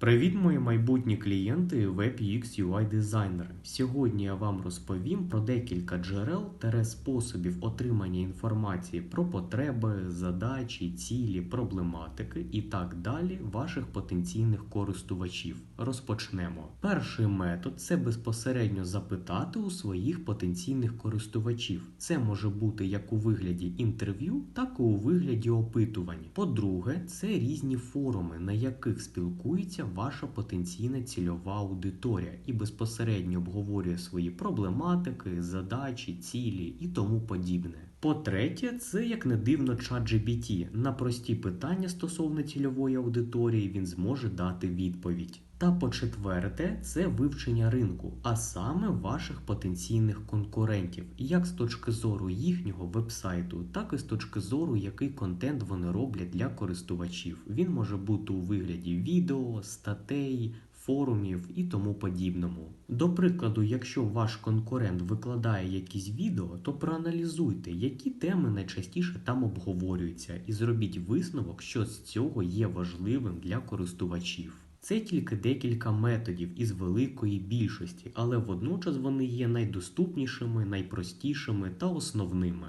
Привіт, мої майбутні клієнти WebUX UI дизайнери. Сьогодні я вам розповім про декілька джерел та способів отримання інформації про потреби, задачі, цілі, проблематики і так далі ваших потенційних користувачів. Розпочнемо. Перший метод це безпосередньо запитати у своїх потенційних користувачів. Це може бути як у вигляді інтерв'ю, так і у вигляді опитувань. По-друге, це різні форуми, на яких спілкується ваша потенційна цільова аудиторія і безпосередньо обговорює свої проблематики, задачі, цілі і тому подібне. По-третє, це як не дивно ChatGPT. На прості питання стосовно цільової аудиторії він зможе дати відповідь. Та по-четверте, це вивчення ринку, а саме ваших потенційних конкурентів, як з точки зору їхнього вебсайту, так і з точки зору, який контент вони роблять для користувачів. Він може бути у вигляді відео, статей. Форумів і тому подібному. До прикладу, якщо ваш конкурент викладає якісь відео, то проаналізуйте, які теми найчастіше там обговорюються, і зробіть висновок, що з цього є важливим для користувачів. Це тільки декілька методів із великої більшості, але водночас вони є найдоступнішими, найпростішими та основними.